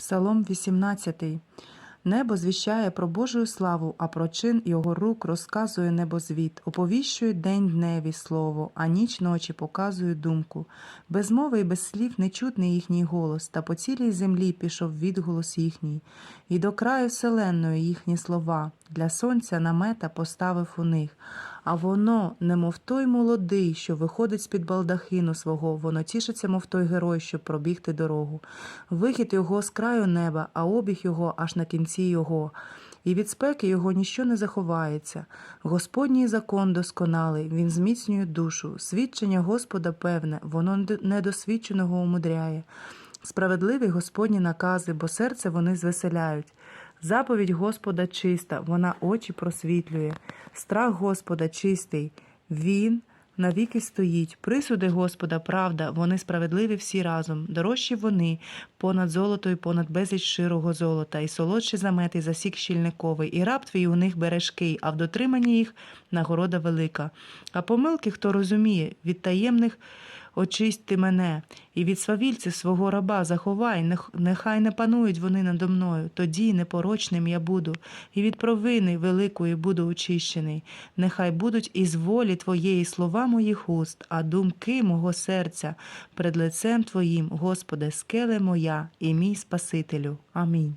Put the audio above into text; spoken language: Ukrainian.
Псалом 18. Небо звіщає про Божу славу, а про чин його рук розказує небозвіт, оповіщує день дневі слово, а ніч ночі показує думку. Без мови і без слів не чутний їхній голос, та по цілій землі пішов відголос їхній. І до краю вселенної їхні слова, для сонця намета поставив у них. А воно, немов той молодий, що виходить з-під балдахину свого, воно тішиться, мов той герой, щоб пробігти дорогу. Вихід його з краю неба, а обіг його аж на кінці його. І від спеки його ніщо не заховається. Господній закон досконалий, він зміцнює душу. Свідчення Господа певне, воно недосвідченого умудряє. Справедливі Господні накази, бо серце вони звеселяють. Заповідь Господа чиста, вона очі просвітлює. Страх Господа чистий, Він навіки стоїть. Присуди Господа, правда, вони справедливі всі разом. Дорожчі вони понад золото і понад безліч широго золота, і солодші замети і засік щільниковий, і раб твій у них бережкий, а в дотриманні їх нагорода велика. А помилки, хто розуміє, від таємних очисть ти мене, і від свавільців свого раба заховай, нехай не панують вони надо мною, тоді непорочним я буду, і від провини великої буду очищений. Нехай будуть із волі твоєї слова моїх уст, а думки мого серця пред лицем Твоїм, Господи, скеле моя і мій Спасителю. Амінь.